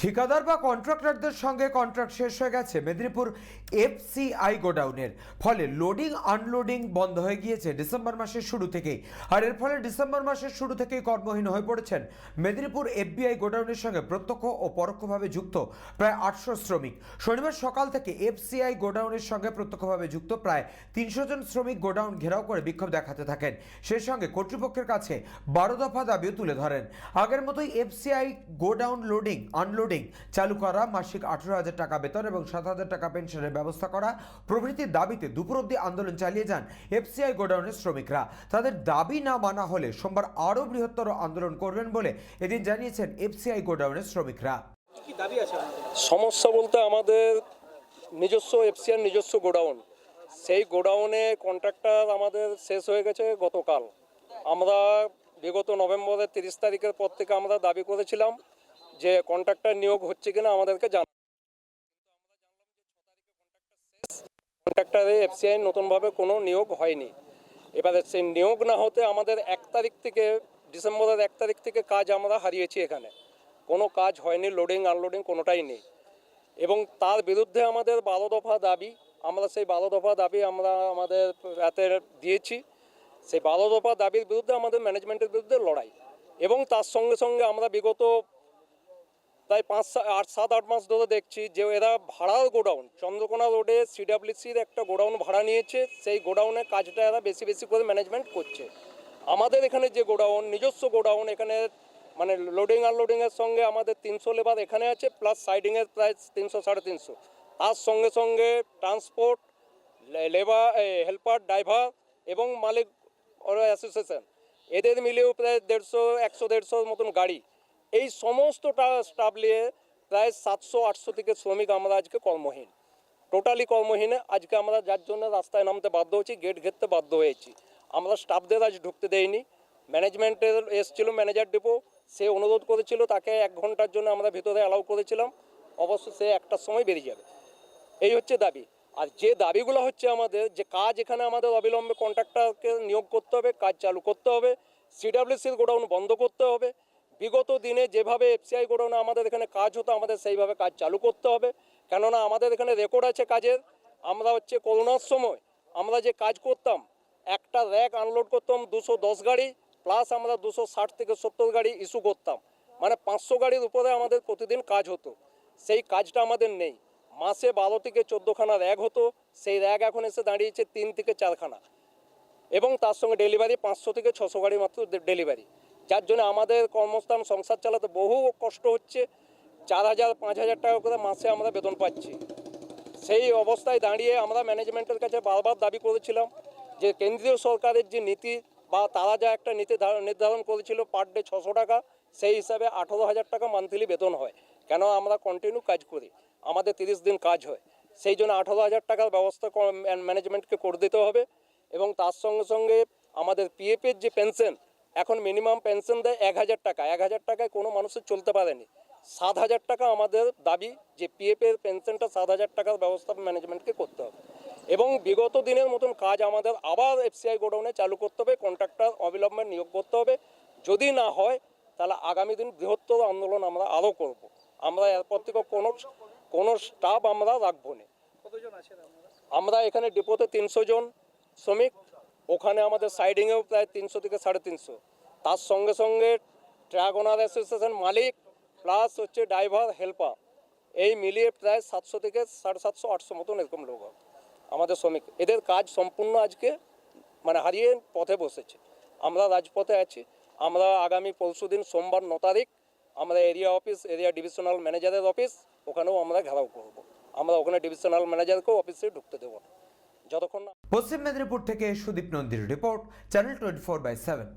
ঠিকাদার বা কন্ট্রাক্টরদের সঙ্গে কন্ট্রাক্ট শেষ হয়ে গেছে মেদিনীপুর এফসিআই গোডাউনের। ফলে লোডিং আনলোডিং বন্ধ হয়ে গিয়েছে ডিসেম্বর মাসের শুরু থেকেই। আর এর ফলে ডিসেম্বর মাসের শুরু থেকেই কর্মহীন হয়ে পড়েছেন মেদিনীপুর এফবিআই গোডাউনের সঙ্গে প্রত্যক্ষ ও পরোক্ষভাবে যুক্ত প্রায় আটশো শ্রমিক। শনিবার সকাল থেকে এফসিআই গোডাউনের সঙ্গে প্রত্যক্ষভাবে যুক্ত প্রায় তিনশো জন শ্রমিক গোডাউন ঘেরাও করে বিক্ষোভ দেখাতে থাকেন। সেই সঙ্গে কর্তৃপক্ষের কাছে বারো দফা দাবিও তুলে ধরেন। আগের মতোই এফসিআই গোডাউন লোডিং আনলোডিং চালু করা মাসিক আঠেরো হাজার টাকা বেতন এবং সাত হাজার টাকা পেনশনের ব্যবস্থা করা প্রভৃতির দাবিতে দুপুর অব্দি আন্দোলন চালিয়ে যান এফসিআই গোডাউনের শ্রমিকরা। তাদের দাবি না মানা হলে সোমবার আরও বৃহত্তর আন্দোলন করবেন বলে এদিন জানিয়েছেন এফসিআই গোডাউনের শ্রমিকরা। দাবি সমস্যা বলতে আমাদের নিজস্ব এফসিআর নিজস্ব গোডাউন। সেই গোডাউনে কন্ট্রাক্টর আমাদের শেষ হয়ে গেছে গতকাল। আমরা বিগত নভেম্বরের তিরিশ তারিখের পর থেকে আমরা দাবি করেছিলাম যে কন্ট্রাক্টর নিয়োগ হচ্ছে কিনা আমাদেরকে জানা কন্ট্রাক্টরে এফসিআই নতুনভাবে কোনো নিয়োগ হয়নি। এবারে সেই নিয়োগ না হতে আমাদের এক তারিখ থেকে, ডিসেম্বরের এক তারিখ থেকে কাজ আমরা হারিয়েছি এখানে। কোনো কাজ হয়নি লোডিং আনলোডিং কোনোটাই নেই। এবং তার বিরুদ্ধে আমাদের বারো দফা দাবি, আমরা সেই বারো দফা দাবি আমরা আমাদের রাতে দিয়েছি। সেই বারো দফা দাবির বিরুদ্ধে আমাদের ম্যানেজমেন্টের বিরুদ্ধে লড়াই। এবং তার সঙ্গে সঙ্গে আমরা বিগত প্রায় পাঁচ আট, সাত, আট মাস ধরে দেখছি যে এরা ভাড়ার গোডাউন। চন্দ্রকোনা রোডে সিডাব্লিউসির একটা গোডাউন ভাড়া নিয়েছে, সেই গোডাউনের কাজটা এরা বেশি বেশি করে ম্যানেজমেন্ট করছে। আমাদের এখানে যে গোডাউন, নিজস্ব গোডাউন, এখানে মানে লোডিং আনলোডিংয়ের সঙ্গে আমাদের তিনশো লেবার এখানে আছে প্লাস সাইডিংয়ের প্রায় তিনশো, সাড়ে তিনশো। তার সঙ্গে সঙ্গে ট্রান্সপোর্ট লেবার হেল্পার ড্রাইভার এবং মালিক অ্যাসোসিয়েশন এদের মিলেও প্রায় দেড়শো, একশো, দেড়শোর মতন গাড়ি। এই সমস্তটা স্টাফ নিয়ে প্রায় সাতশো, আটশো থেকে শ্রমিক আমরা আজকে কর্মহীন। টোটালি কর্মহীনে। আজকে আমরা যার জন্য রাস্তায় নামতে বাধ্য হয়েছি গেট ঘেরতে বাধ্য হয়েছি। আমরা স্টাফদের আজ ঢুকতে দেইনি। ম্যানেজমেন্টের এসছিল ম্যানেজার ডিপো সে অনুরোধ করেছিল, তাকে এক ঘণ্টার জন্য আমরা ভিতরে অ্যালাউ করেছিলাম। অবশ্য সে একটার সময় বেরিয়ে যাবে। এই হচ্ছে দাবি। আর যে দাবিগুলো হচ্ছে আমাদের, যে কাজ এখানে আমাদের অবিলম্বে কন্ট্রাক্টরকে নিয়োগ করতে হবে, কাজ চালু করতে হবে সিডাব্লিউসির গোডাউন বন্ধ করতে হবে বিগত দিনে যেভাবে এফসিআই গোডাউনে আমাদের এখানে কাজ হতো, আমাদের সেইভাবে কাজ চালু করতে হবে। কেননা আমাদের এখানে রেকর্ড আছে কাজের। আমরা হচ্ছে করোনার সময় আমরা যে কাজ করতাম, একটা র্যাক আনলোড করতাম দুশো দশ গাড়ি প্লাস আমরা দুশো ষাট থেকে সত্তর গাড়ি ইস্যু করতাম। মানে পাঁচশো গাড়ির উপরে আমাদের প্রতিদিন কাজ হতো। সেই কাজটা আমাদের নেই। মাসে বারো থেকে চোদ্দোখানা র্যাগ হতো। সেই র্যাগ এখন এসে দাঁড়িয়েছে তিন থেকে চারখানা। এবং তার সঙ্গে ডেলিভারি পাঁচশো থেকে ছশো গাড়ি মাত্র ডেলিভারি। যার জন্য আমাদের কর্মস্থান সংসার চালাতে বহু কষ্ট হচ্ছে। চার হাজার, পাঁচ হাজার টাকা করে মাসে আমরা বেতন পাচ্ছি। সেই অবস্থায় দাঁড়িয়ে আমরা ম্যানেজমেন্টের কাছে বারবার দাবি করেছিলাম যে কেন্দ্রীয় সরকারের যে নীতি বা তারা যা একটা নীতি ধার- নির্ধারণ করেছিল পার ডে ছশো টাকা, সেই হিসাবে আঠেরো হাজার টাকা মান্থলি বেতন হয়। কেন আমরা কন্টিনিউ কাজ করি? আমাদের তিরিশ দিন কাজ হয়। সেই জন্য আঠেরো হাজার টাকার ব্যবস্থা ম্যানেজমেন্টকে করে দিতে হবে। এবং তার সঙ্গে সঙ্গে আমাদের পিএফের যে পেনশন এখন মিনিমাম পেনশন দেয় এক হাজার টাকা। এক হাজার টাকায় কোনো মানুষের চলতে পারেনি। সাত হাজার টাকা আমাদের দাবি যে পিএফের পেনশনটা সাত হাজার টাকার ব্যবস্থা ম্যানেজমেন্টকে করতে হবে। এবং বিগত দিনের মতন কাজ আমাদের আবার এফসিআই গোডাউনে চালু করতে হবে কন্ট্রাক্টর অবিলম্বে নিয়োগ করতে হবে। যদি না হয় তাহলে আগামী দিন বৃহত্তর আন্দোলন আমরা আরও করব। আমরা এরপর থেকে কোনো কোনো স্টাফ আমরা রাখব না। আমরা এখানে ডিপোতে তিনশো জন। শ্রমিক, ওখানে আমাদের সাইডিংয়েও প্রায় তিনশো থেকে সাড়ে তিনশো। তার সঙ্গে সঙ্গে ট্রাক ওনার অ্যাসোসিয়েশন মালিক প্লাস হচ্ছে ড্রাইভার হেল্পার এই মিলিয়ে প্রায় সাতশো থেকে সাড়ে সাতশো, আটশো মতন এরকম লোক আমাদের শ্রমিক। এদের কাজ সম্পূর্ণ আজকে মানে হারিয়ে পথে বসেছে। আমরা রাজপথে আছি। আমরা আগামী পরশু দিন সোমবার ন তারিখ আমরা এরিয়া অফিস এরিয়া ডিভিশনাল ম্যানেজারের অফিস ওখানেও আমরা ঘেরাও করব। আমরা ওখানে ডিভিশনাল ম্যানেজারকেও অফিসে ঢুকতে দেবো যতক্ষণ পশ্চিম মেদিনীপুর থেকে Sudip নন্দীর report channel twenty four by seven